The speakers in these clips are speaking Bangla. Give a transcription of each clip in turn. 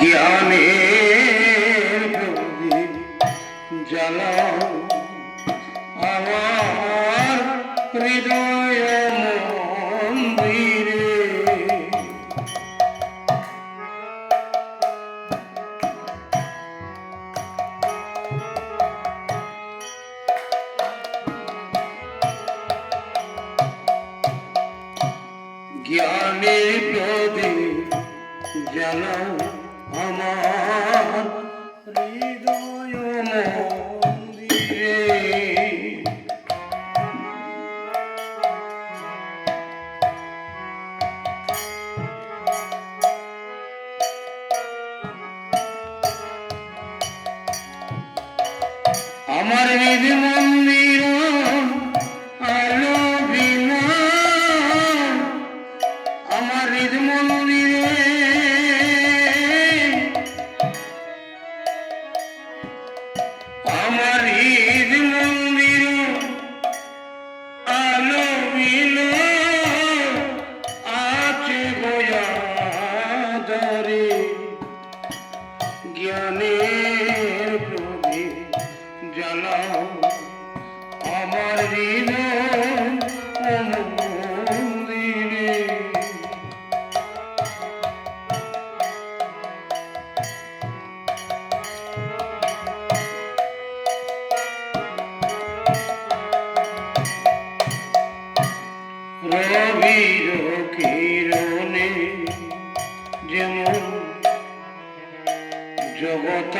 জ্ঞানের জ্বালাও আমার হৃদয় মন্দিরে জ্ঞানের প্রদীপ জ্বালাও আমার হৃদয় মন্দিরে আমার হৃদ মন্দির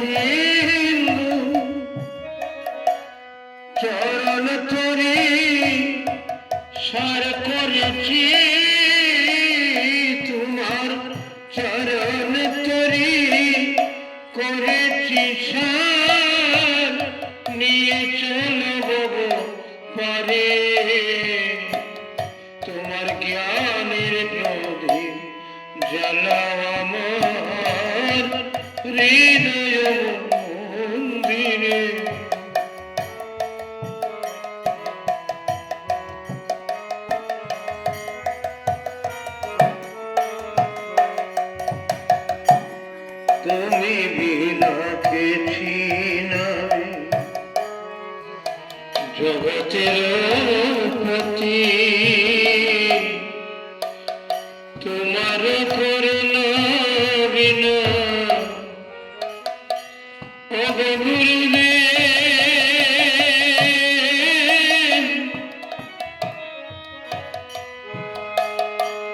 সিন্ধু চরণ তরি সার করেছি তোমার চরণ তরি। করেছি সার নিয়ে তোমার জ্ঞানের হৃদয় মন্দিরে তুমি বিলকেছি জগতের প্রতি। তোমার করুণা বিনা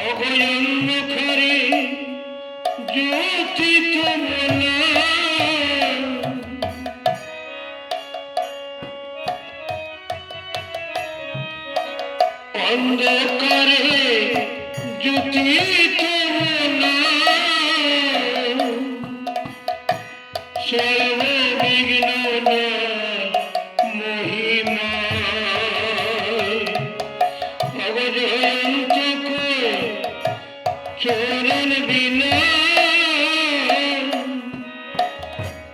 অভয়ঙ্গরে জ্যোতি তোমরা অন্ধকারে জ্যোতি তোমরা